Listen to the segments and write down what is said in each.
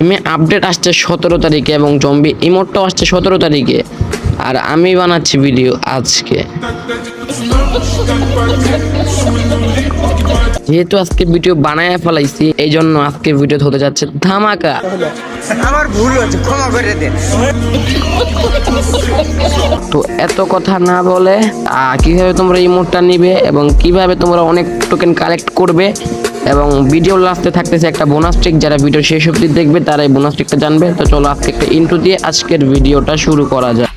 আমি আপডেট আসছে সতেরো তারিখে এবং জম্বি ইমোটটাও আসছে সতেরো তারিখে। আর আমি বানাচ্ছি ভিডিও আজকে। যেহেতু আজকে ভিডিও বানায় ফেলাইছি এই জন্য আজকে ভিডিও হতে যাচ্ছে ধামাকা। আমার ভুল হচ্ছে ক্ষমা করে দেন। তো এত কথা না বলে কীভাবে তোমরা ইমোটটা নিবে এবং কীভাবে তোমরা অনেক টোকেন কালেক্ট করবে এবং ভিডিও লাস্টে থাকতেছে একটা বোনাস ট্রিক যারা ভিডিও শেষ অবধি দেখবে তারা এই বোনাস ট্রিকটা জানবে। তো চলো আজকে একটা ইন্টু দিয়ে আজকের ভিডিওটা শুরু করা যায়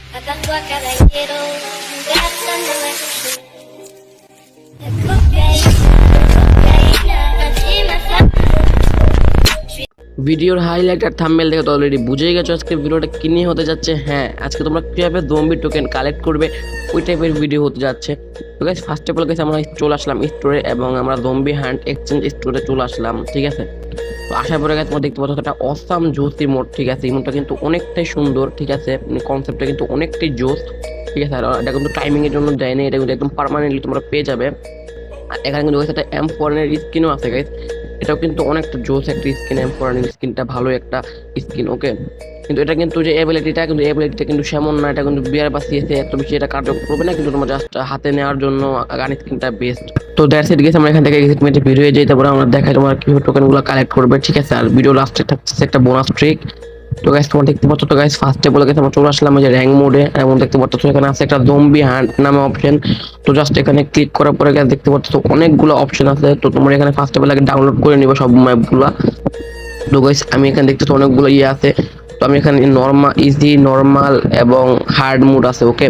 ভিডিওর হাইলাইট আর থাম্বেল দেখে তো অলরেডি বুঝেই গেছো আজকে ভিডিওটা কি নিয়ে হতে যাচ্ছে। হ্যাঁ আজকে তোমরা কীভাবে জম্বি টোকেন কালেক্ট করবে, ওই টাইপের ভিডিও হতে যাচ্ছে। তো guys first of all guys আমরা চলে আসলাম স্টোরে এবং আমরা জম্বি হ্যান্ড এক্সচেঞ্জ স্টোরে চলে আসলাম, ঠিক আছে? তো আসার পরে তোমরা দেখতে পাচ্ছ একটা অসাম জোস ইমোট ঠিক আছে? ইমোটটা কিন্তু অনেকটাই সুন্দর, ঠিক আছে? কনসেপ্টটা কিন্তু অনেকটাই জোস ঠিক আছে? আর এটা কিন্তু টাইমিংয়ের জন্য দেয়নি, এটা কিন্তু একদম পার্মানেন্টলি তোমরা পেয়ে যাবে। আর এখানে কিন্তু একটা এম ফোরেনের স্কিনও আছে গাইস এটাও কিন্তু অনেকটা জোস একটা স্কিন এম ফোরেনের স্কিনটা ভালো একটা স্কিন ওকে কিন্তু এটা কিন্তু যে এবিলিটিটা কিন্তু এবিলিটিটা কিন্তু সেমন না, এটা কিন্তু বিয়ার বা সিএসএ এত বেশি এটা কার্যকর করবে না, কিন্তু তোমার জাস্ট হাতে নেওয়ার জন্য গান স্কিনটা বেস্ট তো দ্যাটস ইট গেছে আমরা এখান থেকে এক্সিটমেন্টে ভিডিও হয়ে যাই, তারপরে আমরা দেখাই তোমার কীভাবে টোকেনগুলো কালেক্ট করবে, ঠিক আছে? আর ভিডিও লাস্টে থাকছে একটা বোনাস ট্রিক তো গাইস তোমার দেখতে পাচ্ছ তো গাইস ফার্স্টে বলে গেছে আমরা চলে আসলাম যে র্যাঙ্ক মোডে এবং দেখতে পাচ্ছ এখানে আছে একটা জম্বি হান্ট নামে অপশন তো জাস্ট এখানে ক্লিক করার পরে গাইস দেখতে পাচ্ছ অনেকগুলো অপশন আছে। তো তোমরা এখানে ফার্স্টে বলে ডাউনলোড করে নিবে সব ম্যাপগুলো তো গাইস আমি এখানে দেখতে তো অনেকগুলো ইয়ে আছে। তো আমি এখানে নর্মাল ইজি নর্মাল এবং হার্ড মোড আছে ওকে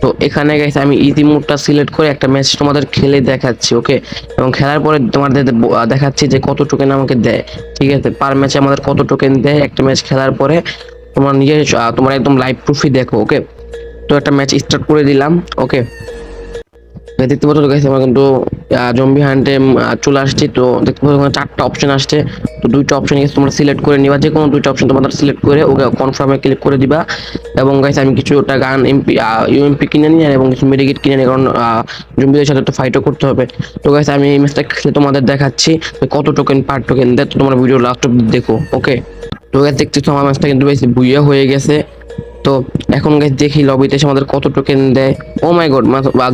তো এখানে গাইস আমি ইজি মুডটা সিলেক্ট করে একটা ম্যাচ তোমাদের খেলে দেখাচ্ছি ওকে এবং খেলার পরে তোমাদের দেখাচ্ছি যে কত টোকেন আমাকে দেয়, ঠিক আছে? পার ম্যাচে আমাদের কত টোকেন দেয় একটা ম্যাচ খেলার পরে, তোমার নিজের তোমার একদম লাইভ প্রুফই দেখো ওকে তো একটা ম্যাচ স্টার্ট করে দিলাম ওকে দেখতে পাচ্ছ গাইস আমার কিন্তু জম্বি হান্টে চলে আসছি। তো দেখতে পাচ্ছ ওখানে চারটা অপশন আসছে। তো দুইটা অপশন গেছে তোমরা সিলেক্ট করে নিবা। যে কোনো দুইটা অপশন তোমাদের সিলেক্ট করে ওকে কনফার্মে ক্লিক করে দিবা। এবং গাইস আমি কিছু ওটা গান এমপি ইউএমপি কিনে নিই এবং কিছু মেডিকেট কিনে নিই কারণ জম্বিদের সাথে তো ফাইটও করতে হবে। তো গাইস আমি এই ম্যাচটা খেলে তোমাদের দেখাচ্ছি কত টোকেন পার টোকেন দেয় তো তোমরা ভিডিও লাস্ট অব্দি দেখো ওকে তো গাইস দেখতেছো আমার ম্যাচটা কিন্তু বেশ বুইয়া হয়ে গেছে। তো এখন গাইস দেখি লবিতে আমাদের কত টোকেন দেয়। Oh my god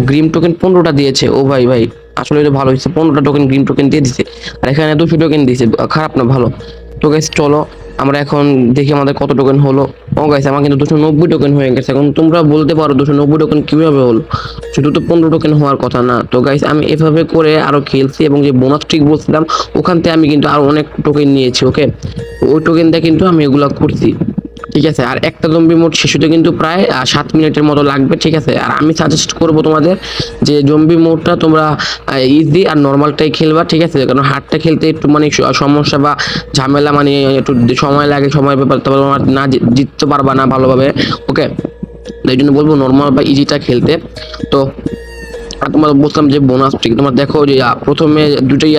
Grimm token পনেরোটা দিয়েছে। ও ভাই ভাই। আসলে এটা ভালো হয়েছে। পনেরোটা টোকেন গ্রিন টোকেন দিয়ে দিছে। আর এখানে দুশো টোকেন দিয়েছে। খারাপ না, ভালো। তো গাইস চলো, আমরা এখন দেখি আমাদের কত টোকেন হলো। ও গাইস আমার কিন্তু দুশো নব্বই টোকেন হয়ে গেছে। এখন তোমরা বলতে পারো দুশো নব্বই টোকেন কীভাবে হলো। শুধু তো পনেরো টোকেন হওয়ার কথা না। তো গাইস আমি এভাবে করে আরও খেলছি এবং যে বোনাস ট্রিক বলছিলাম, ওখান থেকে আমি কিন্তু আরও অনেক টোকেন নিয়েছি ওকে ওই টোকেন দিয়ে কিন্তু আমি এগুলা করছি। ঠিক আছে? আর একটা জম্বি মোড শেষ হতে কিন্তু প্রায় সাত মিনিটের মতো লাগবে, ঠিক আছে? আর আমি সাজেস্ট করব তোমাদের যে জম্বি মোডটা তোমরা ইজি আর নর্মালটাই খেলবা, ঠিক আছে? কারণ হার্ডটা খেলতে একটু মানে সমস্যা বা ঝামেলা মানে একটু সময় লাগে, সময় ব্যাপার তোমার না জিততে পারবা না ভালোভাবে ওকে এই জন্য বলব নর্মাল বা ইজিটা খেলতে। তো তোমার বলছিলাম যে বোনাস ঠিক তোমার দেখো যে প্রথমে দুটাই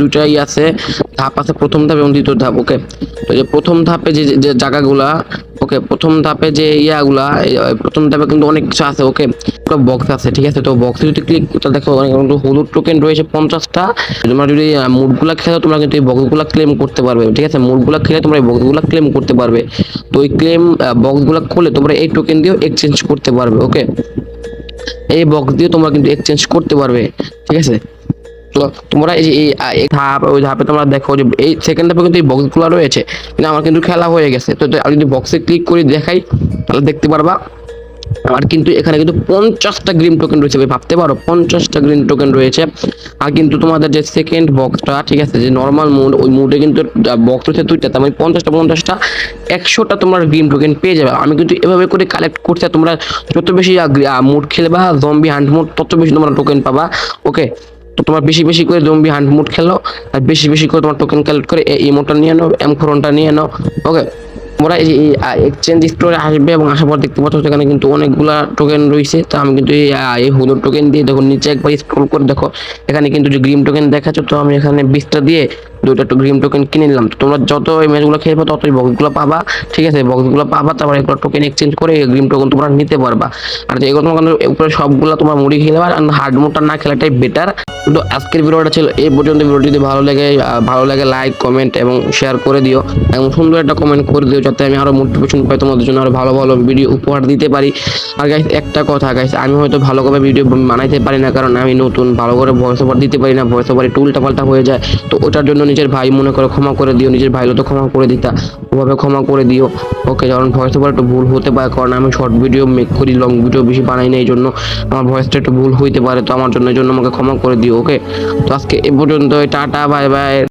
দুটাই আছে, ধাপ আছে প্রথম ধাপ এবং দ্বিতীয় ধাপ ওকে তো যে প্রথম ধাপে যে যে জায়গাগুলা ওকে প্রথম ধাপে যে ইয়াগুলা প্রথম ধাপে কিন্তু অনেক কিছু আছে ওকে বক্স আছে, ঠিক আছে? তো বক্সে যদি ক্লিক করতে দেখো কিন্তু হলুদ টোকেন রয়েছে পঞ্চাশটা। তোমরা যদি মুডগুলা খেলো, তোমরা কিন্তু এই বক্সগুলা ক্লেম করতে পারবে, ঠিক আছে? মুডগুলা খেলে তোমরা এই বক্সগুলা ক্লেম করতে পারবে। তো ওই ক্লেম বক্সগুলা খুলে তোমরা এই টোকেন দিয়েও এক্সচেঞ্জ করতে পারবে ওকে এই বক্স দিয়ে তোমরা কিন্তু এক্সচেঞ্জ করতে পারবে, ঠিক আছে? তো তোমরা এই যে এই ধাপ, ওই ধাপে তোমরা দেখো যে এই সেকেন্ড ধাপে কিন্তু এই বক্সগুলো রয়েছে, কিন্তু আমার কিন্তু খেলা হয়ে গেছে। তো তো আমি যদি বক্সে ক্লিক করে দেখাই, তাহলে দেখতে পারবা আর কিন্তু এখানে কিন্তু পঞ্চাশটা গ্রিন টোকেন রয়েছে ভাবতে পারো, পঞ্চাশটা গ্রিন টোকেন রয়েছে। আর কিন্তু তোমাদের যে সেকেন্ড বক্সটা ঠিক আছে, যে নর্মাল মুড ওই মুডে কিন্তু বক্স রয়েছে দুইটা, তার মানে পঞ্চাশটা পঞ্চাশটা, একশোটা তোমরা গ্রিন টোকেন পেয়ে যাবে। আমি কিন্তু এভাবে করে কালেক্ট করতে তোমরা যত বেশি মুড খেলবা জম্বি হান্ট মুড তত বেশি তোমরা টোকেন পাবা ওকে তো তোমার বেশি বেশি করে জম্বি হান্ট মুড খেলো, আর বেশি বেশি করে তোমার টোকেন কালেক্ট করে, এই ইমোটা নিয়ে নাও এম ফোরনটা নিয়ে নাও ওকে এই এক্সচেঞ্জ স্টোরে আসবে এবং আসার পর দেখতে পাচ্ছ সেখানে কিন্তু অনেকগুলা টোকেন রয়েছে। তো আমি কিন্তু এই হলুদ টোকেন দিয়ে দেখো, নিচে একবার স্ক্রল করে দেখো। এখানে কিন্তু যে গ্রিন টোকেন দেখাচ্ছে, তো আমি এখানে বিশটা দিয়ে দুইটা গ্রিন টোকেন কিনে নিলাম। তো তোমরা যত এই ম্যাচগুলো খেলবে তত এই বক্সগুলো পাবা, ঠিক আছে? বক্সগুলো পাবা, তারপর এগুলো টোকেন এক্সচেঞ্জ করে এই গ্রিন টোকেন তোমরা নিতে পারবা। আর এগুলো তোমার উপরে সবগুলো তোমার মুড়ি খেলে আর হার্ড মোডটা না খেলাটাই বেটার তো আজকের ভিডিওটা ছিল এই পর্যন্ত। ভিডিও যদি ভালো লাগে ভালো লাগে লাইক কমেন্ট এবং শেয়ার করে দিও। এবং সুন্দর একটা কমেন্ট করে দিও, যাতে আমি আরও মোটিভেশন পাই, তোমাদের জন্য আরও ভালো ভালো ভিডিও উপহার দিতে পারি। আর গাইস একটা কথা গাইস আমি হয়তো ভালো করে ভিডিও বানাইতে পারি না, কারণ আমি নতুন, ভালো করে ভয়েস ওভার দিতে পারি না ভয়েস ওভার একটু উল্টাপাল্টা হয়ে যায়। তো ওটার জন্য নিজের ভাই মনে করে ক্ষমা করে দিও, নিজের ভাইও তো ক্ষমা করে দিতা, ওভাবে ক্ষমা করে দিও। ওকে কারণ ভয়েস ওভার একটু ভুল হতে পারে, কারণ আমি শর্ট ভিডিও মেক করি লং ভিডিও বেশি বানাই না এই জন্য আমার ভয়েসটা একটু ভুল হইতে পারে, তো আমার জন্য, এই জন্য আমাকে ক্ষমা করে দিও। ওকে। তো আজকে এ পর্যন্ত টাটা বাই বাই।